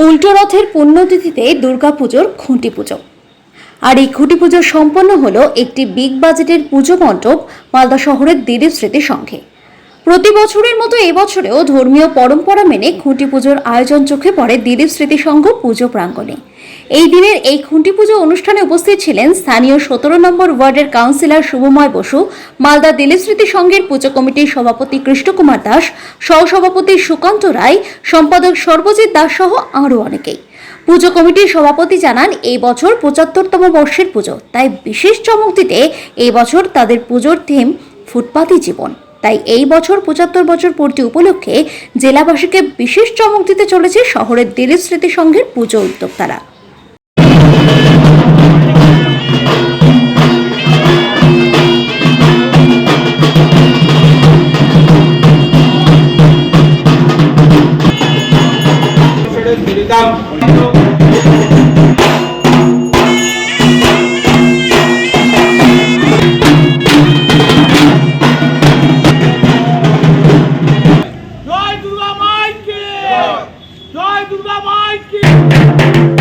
উল্টো রথের পুণ্যতিথিতে দুর্গাপুজোর খুঁটি পুজো আর এই খুঁটি পুজো সম্পন্ন হল একটি বিগ বাজেটের পুজো মণ্ডপ মালদা শহরের দিলীপ স্মৃতি সংঘে প্রতি বছরের মতো এবছরেও ধর্মীয় পরম্পরা মেনে খুঁটি পুজোর আয়োজন চোখে পড়ে দিলীপ স্মৃতি সংঘ পুজো প্রাঙ্গণে। এই দিনের এই খুঁটি পুজো অনুষ্ঠানে উপস্থিত ছিলেন স্থানীয় সতেরো নম্বর ওয়ার্ডের কাউন্সিলর শুভময় বসু, মালদা দিলীপ স্মৃতি সংঘের পুজো কমিটির সভাপতি কৃষ্ণকুমার দাস, সহসভাপতি সুকান্ত রায়, সম্পাদক সর্বজিৎ দাস সহ আরও অনেকেই। পুজো কমিটির সভাপতি জানান, এই বছর পঁচাত্তরতম বর্ষের পুজো, তাই বিশেষ চমক দিতে এই বছর তাদের পুজোর থিম ফুটপাতি জীবন। তাই এই বছর পঁচাত্তর বছর পূর্তি উপলক্ষে জেলাবাসীকে বিশেষ চমক দিতে চলেছে শহরের দিলীপ স্মৃতি সংঘের পুজো উদ্যোক্তারা। Doido da Mike! Doido da Mike!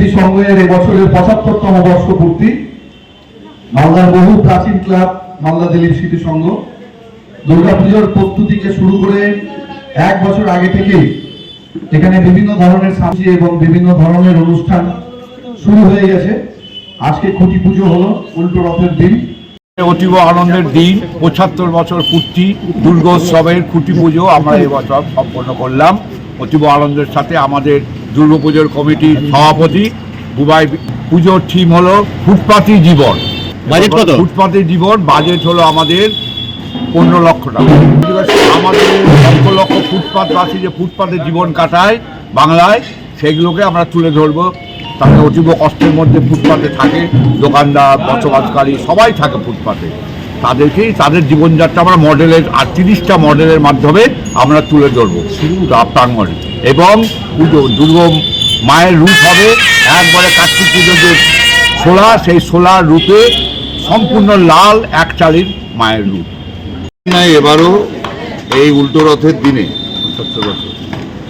স্মৃতি সংঘের এবছরের পঁচাত্তরতম বর্ষপূর্তি মালদার বহু প্রাচীন ক্লাব, মালদা দিলীপ স্মৃতি সংঘ। দুর্গাপুজোর প্রস্তুতিকে শুরু করে এক বছর আগে থেকেই এখানে বিভিন্ন ধরনের সামসি এবং বিভিন্ন ধরনের অনুষ্ঠান শুরু হয়ে গেছে। আজকে খুঁটি পুজো হলো, উল্টো রথের দিন। অতীব আনন্দের দিন, পঁচাত্তর বছর পূর্তি, দুর্গোৎসবের খুঁটি পুজো আমরা এবছর সম্পন্ন করলাম। অতীব আনন্দের সাথে আমাদের দুর্গাপুজোর কমিটির সভাপতি বুবাই পুজোর থিম হলো ফুটপাতি জীবন। বাজেট কত? ফুটপাতি জীবন বাজেট হলো আমাদের পনেরো লক্ষ টাকা। আমাদের লক্ষ লক্ষ ফুটপাতবাসী যে ফুটপাতে জীবন কাটায় বাংলায় সেগুলোকে আমরা তুলে ধরবো। তাদের অতীব কষ্টের মধ্যে ফুটপাতে থাকে দোকানদার বসবাসকারী সবাই থাকে ফুটপাতে। তাদেরকেই তাদের জীবনযাত্রা আমরা মডেলের আর তিরিশটা মডেলের মাধ্যমে আমরা তুলে ধরবো। শুধু প্রাঙ্গণে। এবং পুজো দুর্গম মায়ের রূপ হবে। একবারে কার্তিক পুজো যে সোলা সেই সোলার রূপে সম্পূর্ণ লাল একচালির মায়ের রূপ। না এবারও এই উল্টো রথের দিনে পঁচাত্তর বছর।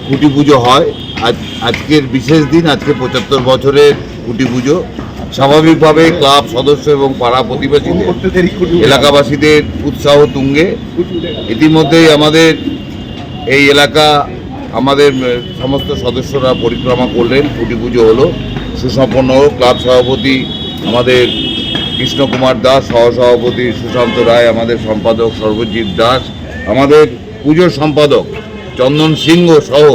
কুটি পুজো হয়। আজ আজকের বিশেষ দিন আজকে পঁচাত্তর বছরের কুটি পুজো। স্বাভাবিকভাবে ক্লাব সদস্য এবং পাড়া প্রতিবেশীদের এলাকাবাসীদের উৎসাহ তুঙ্গে। ইতিমধ্যেই আমাদের এই এলাকা আমাদের সমস্ত সদস্যরা পরিক্রমা করলেন কুটি পুজো হলো। সুসম্পন্ন ক্লাব সভাপতি আমাদের কৃষ্ণকুমার দাস, সহসভাপতি সুশান্ত রায়, আমাদের সম্পাদক সর্বজিৎ দাস, আমাদের পুজোর সম্পাদক চন্দন সিংহ সহ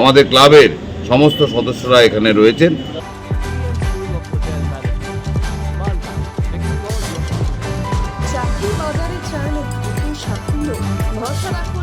আমাদের ক্লাবের সমস্ত সদস্যরা এখানে রয়েছেন। চাকরি বাজারে সাফল্য, ভরসা রাখুন